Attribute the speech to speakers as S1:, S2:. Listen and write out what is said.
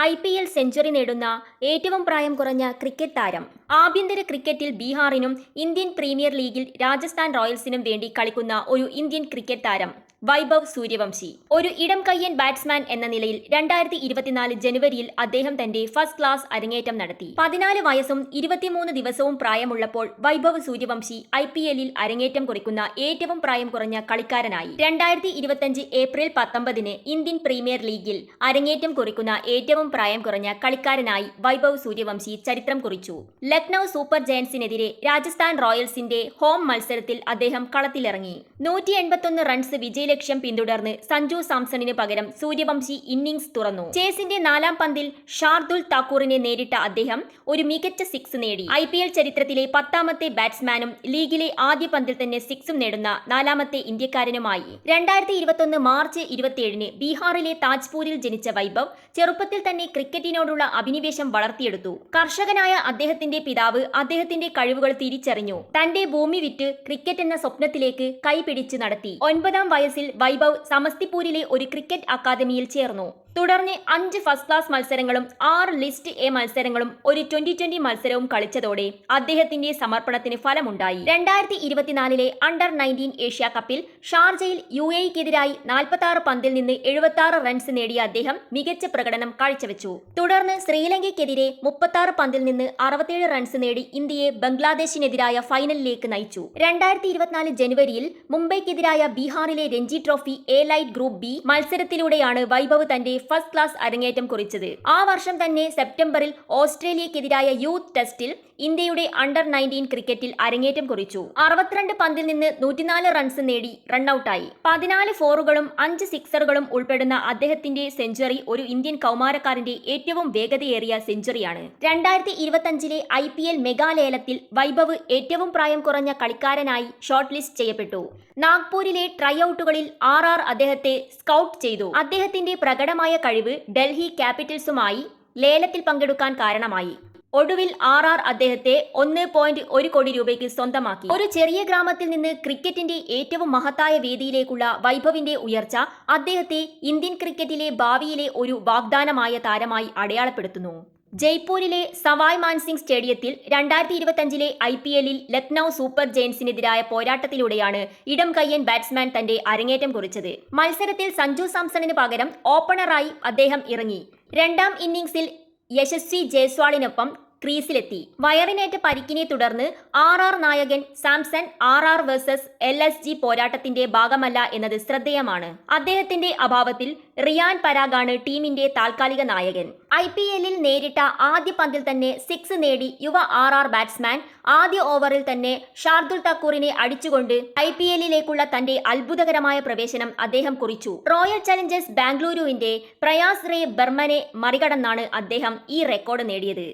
S1: I P L century നേടുന്ന ഏറ്റവും പ്രായം കുറഞ്ഞ ക്രിക്കറ്റ് താരം. ആഭ്യന്തര ക്രിക്കറ്റിൽ ബീഹാറിനും ഇന്ത്യൻ പ്രീമിയർ ലീഗിൽ രാജസ്ഥാൻ റോയൽസിനും വേണ്ടി കളിക്കുന്ന ഒരു ഇന്ത്യൻ ക്രിക്കറ്റ് താരം. വൈഭവ് സൂര്യവംശി. ഒരു ഇടം കയ്യൻ ബാറ്റ്സ്മാൻ എന്ന നിലയിൽ രണ്ടായിരത്തി ഇരുപത്തിനാല് ജനുവരിയിൽ അദ്ദേഹം തന്റെ ഫസ്റ്റ് ക്ലാസ് അരങ്ങേറ്റം നടത്തി. പതിനാല് വയസ്സും ഇരുപത്തിമൂന്ന് ദിവസവും പ്രായമുള്ളപ്പോൾ വൈഭവ് സൂര്യവംശി ഐ പി എല്ലിൽ അരങ്ങേറ്റം കുറിക്കുന്ന ഏറ്റവും പ്രായം കുറഞ്ഞ കളിക്കാരനായി. രണ്ടായിരത്തി ഇരുപത്തിയഞ്ച് ഏപ്രിൽ പത്തൊമ്പതിന് ഇന്ത്യൻ പ്രീമിയർ ലീഗിൽ അരങ്ങേറ്റം കുറിക്കുന്ന ഏറ്റവും പ്രായം കുറഞ്ഞ കളിക്കാരനായി വൈഭവ് സൂര്യവംശി ചരിത്രം കുറിച്ചു. ലക്നൌ സൂപ്പർ ജയൻസിനെതിരെ രാജസ്ഥാൻ റോയൽസിന്റെ ഹോം മത്സരത്തിൽ അദ്ദേഹം കളത്തിലിറങ്ങി. നൂറ്റി എൺപത്തൊന്ന് റൺസ് വിജയലക്ഷ്യം പിന്തുടർന്ന് സഞ്ജു സാംസണിന് പകരം സൂര്യവംശി ഇന്നിംഗ്സ് തുറന്നു. ചേസിന്റെ നാലാം പന്തിൽ ഷാർദുൽ താക്കൂറിനെ നേരിട്ട അദ്ദേഹം ഒരു മികച്ച സിക്സ് നേടി. ഐ ചരിത്രത്തിലെ പത്താമത്തെ ബാറ്റ്സ്മാനും ലീഗിലെ ആദ്യ പന്തിൽ തന്നെ സിക്സും നേടുന്ന നാലാമത്തെ ഇന്ത്യക്കാരനുമായി. രണ്ടായിരത്തി ഇരുപത്തൊന്ന് മാർച്ച് ഇരുപത്തിയേഴിന് ബീഹാറിലെ താജ്പൂരിൽ ജനിച്ച വൈഭവ് ചെറുപ്പത്തിൽ തന്നെ ക്രിക്കറ്റിനോടുള്ള അഭിനിവേശം വളർത്തിയെടുത്തു. കർഷകനായ അദ്ദേഹത്തിന്റെ പിതാവ് അദ്ദേഹത്തിന്റെ കഴിവുകൾ തിരിച്ചറിഞ്ഞു. തന്റെ ഭൂമി വിറ്റ് ക്രിക്കറ്റ് എന്ന സ്വപ്നത്തിലേക്ക് കൈപിടിച്ച് നടത്തി. ഒൻപതാം വയസ്സിൽ വൈഭവ് സമസ്തിപൂരിലെ ഒരു ക്രിക്കറ്റ് അക്കാദമിയിൽ ചേർന്നു. തുടർന്ന് അഞ്ച് ഫസ്റ്റ് ക്ലാസ് മത്സരങ്ങളും ആറ് ലിസ്റ്റ് എ മത്സരങ്ങളും ഒരു ട്വന്റി ട്വന്റി മത്സരവും കളിച്ചതോടെ അദ്ദേഹത്തിന്റെ സമർപ്പണത്തിന് ഫലമുണ്ടായി. രണ്ടായിരത്തി ഇരുപത്തിനാലിലെ അണ്ടർ നയന്റീൻ ഏഷ്യ കപ്പിൽ ഷാർജയിൽ യു എക്കെതിരായി നാൽപ്പത്തി ആറ് പന്തിൽ നിന്ന് എഴുപത്തി ആറ് റൺസ് നേടിയ അദ്ദേഹം മികച്ച പ്രകടനം കാഴ്ചവെച്ചു. തുടർന്ന് ശ്രീലങ്കയ്ക്കെതിരെ മുപ്പത്തി ആറ് പന്തിൽ നിന്ന് അറുപത്തിയേഴ് റൺസ് നേടി ഇന്ത്യയെ ബംഗ്ലാദേശിനെതിരായ ഫൈനലിലേക്ക് നയിച്ചു. രണ്ടായിരത്തി ഇരുപത്തിനാല് ജനുവരിയിൽ മുംബൈക്കെതിരായ ബീഹാറിലെ Ranji trophy elite group B മത്സരത്തിലൂടെയാണ് Vaibhav തന്റെ ഫസ്റ്റ് ക്ലാസ് അരങ്ങേറ്റം കുറിച്ചത്. ആ വർഷം തന്നെ സെപ്റ്റംബറിൽ ഓസ്ട്രേലിയക്കെതിരായ യൂത്ത് ടെസ്റ്റിൽ ഇന്ത്യയുടെ അണ്ടർ നയന്റീൻ ക്രിക്കറ്റിൽ അരങ്ങേറ്റം കുറിച്ചു. അറുപത്തിരണ്ട് പന്തിൽ നിന്ന് നൂറ്റിനാല് റൺസ് നേടി റണ്ണൌട്ടായി. പതിനാല് ഫോറുകളും അഞ്ച് സിക്സറുകളും ഉൾപ്പെടുന്ന അദ്ദേഹത്തിന്റെ സെഞ്ചുറി ഒരു ഇന്ത്യൻ കൗമാരക്കാരന്റെ ഏറ്റവും വേഗതയേറിയ സെഞ്ചുറിയാണ്. രണ്ടായിരത്തി ഇരുപത്തിയഞ്ചിലെ ഐ പി എൽ മെഗാലേലത്തിൽ വൈഭവ് ഏറ്റവും പ്രായം കുറഞ്ഞ കളിക്കാരനായി ഷോർട്ട് ലിസ്റ്റ് ചെയ്യപ്പെട്ടു. നാഗ്പൂരിലെ ട്രൈ ഔട്ടുകളിൽ ആർ ആർ അദ്ദേഹത്തെ സ്കൗട്ട് ചെയ്തു. അദ്ദേഹത്തിന്റെ പ്രകടമായ കഴിവ് ഡൽഹി ക്യാപിറ്റൽസുമായി ലേലത്തിൽ പങ്കെടുക്കാൻ കാരണമായി. ഒടുവിൽ ആർ ആർ അദ്ദേഹത്തെ ഒന്ന് പോയിന്റ് ഒരു കോടി രൂപയ്ക്ക് സ്വന്തമാക്കി. ഒരു ചെറിയ ഗ്രാമത്തിൽ നിന്ന് ക്രിക്കറ്റിന്റെ ഏറ്റവും മഹത്തായ വേദിയിലേക്കുള്ള വൈഭവിന്റെ ഉയർച്ച അദ്ദേഹത്തെ ഇന്ത്യൻ ക്രിക്കറ്റിലെ ഭാവിയിലെ ഒരു വാഗ്ദാനമായ താരമായി അടയാളപ്പെടുത്തുന്നു. ജയ്പൂരിലെ സവായ് മാൻസിംഗ് സ്റ്റേഡിയത്തിൽ രണ്ടായിരത്തി ഇരുപത്തഞ്ചിലെ ഐ പി എല്ലിൽ ലക്നൌ സൂപ്പർ ജയൻസിനെതിരായ പോരാട്ടത്തിലൂടെയാണ് ഇടം കയ്യൻ ബാറ്റ്സ്മാൻ തന്റെ അരങ്ങേറ്റം കുറിച്ചത്. മത്സരത്തിൽ സഞ്ജു സാംസണിന് പകരം ഓപ്പണറായി അദ്ദേഹം ഇറങ്ങി. രണ്ടാം ഇന്നിംഗ്സിൽ യശസ്വി ജയ്സ്വാളിനൊപ്പം ക്രീസിലെത്തി. വയറിനേറ്റ പരിക്കിനെ തുടർന്ന് ആർ ആർ നായകൻ Samson R R versus L S G പോരാട്ടത്തിന്റെ ഭാഗമല്ല എന്നത് ശ്രദ്ധേയമാണ്. അദ്ദേഹത്തിന്റെ അഭാവത്തിൽ റിയാൻ പരാഗാണ് ടീമിന്റെ താൽക്കാലിക നായകൻ. ഐ പി എല്ലിൽ നേരിട്ട ആദ്യ പന്തിൽ തന്നെ സിക്സ് നേടി യുവ ആർ ആർ ബാറ്റ്സ്മാൻ ആദ്യ ഓവറിൽ തന്നെ ഷാർദുൽ തക്കൂറിനെ അടിച്ചുകൊണ്ട് ഐ പി എല്ലിലേക്കുള്ള തന്റെ അത്ഭുതകരമായ പ്രവേശനം അദ്ദേഹം കുറിച്ചു. റോയൽ ചലഞ്ചേഴ്സ് ബാംഗ്ലൂരുവിന്റെ പ്രയാസ് റേ ബർമനെ മറികടന്നാണ് അദ്ദേഹം ഈ റെക്കോർഡ് നേടിയത്.